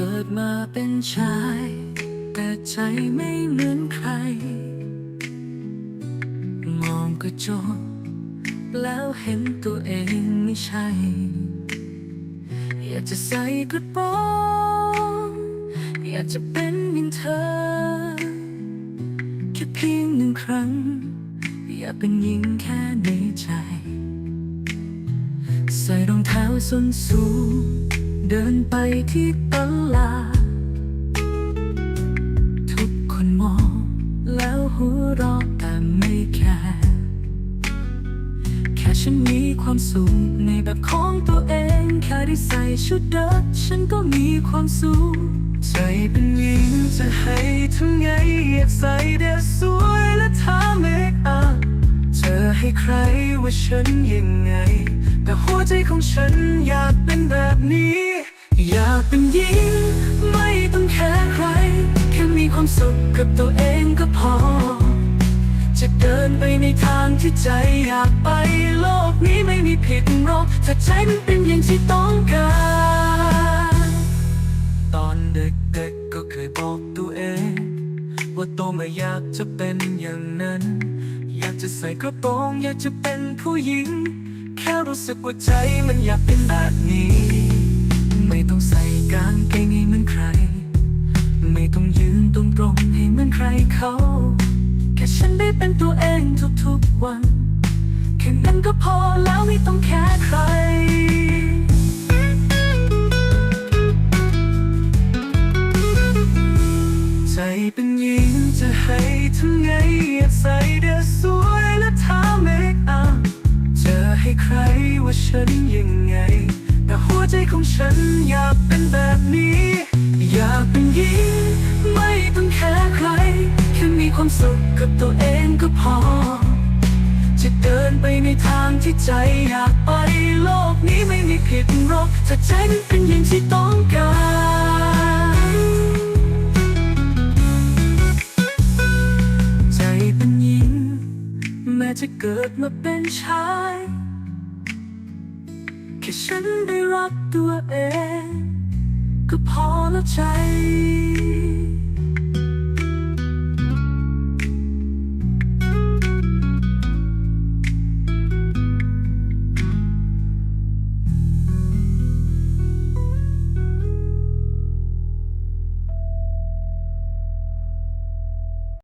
กิดมาเป็นชาย แต่ใจไม่เหมือนใคร มองกระจกแล้วเห็นตัวเองไม่ใช่ อยากจะใส่กระโปรงอยากจะเป็นอย่างเธอ แค่เพียงหนึ่งครั้ง อยากเป็นหญิงแค่ในใจ ใส่รองเท้าส้นสูง เดินไปที่ตลาด ทุกคนมองแล้วหัวเราะแต่ไม่แคร์แค่ฉันมีความสุขในแบบของตัวเอง แค่ได้ใส่ชุดเดิมฉันก็มีความสุขใจเป็นหญิงจะให้ทำไงอยากใส่เดรสสวยและทาเมคอัพเธอให้ใครว่าฉันยังไง แต่หัวใจของฉันอยากเป็นแบบนี้ อยากเป็นหญิง ไม่ต้องแค่ใคร แค่มีความสุขกับตัวเองก็พอ จะเดินไปในทางที่ใจอยากไปโลกนี้ไม่มีผิดหรอกถ้าใจมันเป็นอย่างที่ต้องการ ตอนเด็กๆก็เคยบอกตัวเอง ว่าโตมาอยากจะเป็นอย่างนั้น อยากจะใส่กระโปรงอยากจะเป็นผู้หญิง แค่รู้สึกว่าใจมันอยากเป็นแบบนี้ ไม่ต้องใส่กางเกงให้เหมือนใคร ไม่ต้องยืนตรงๆให้เหมือนใครเขา แค่ฉันได้เป็นตัวเองทุกๆวัน แค่นั้นก็พอแล้วไม่ต้องแค่ใครใจเป็นหญิงจะให้ทำไงอยากใส่เดรสสวยและทาเมคอัพจะให้ใครว่าฉันยังไง ของฉันอยากเป็นแบบนี้ อยากเป็นหญิง ไม่ต้องแค่ใคร แค่มีความสุขกับตัวเองก็พอ จะเดินไปในทางที่ใจอยากไปโลกนี้ไม่มีผิดหรอกถ้าใจนั้นเป็นอย่างที่ต้องการใจเป็นหญิง แม้จะเกิดมาเป็นชาย ฉันได้รักตัวเอง ก็พอแล้วใจ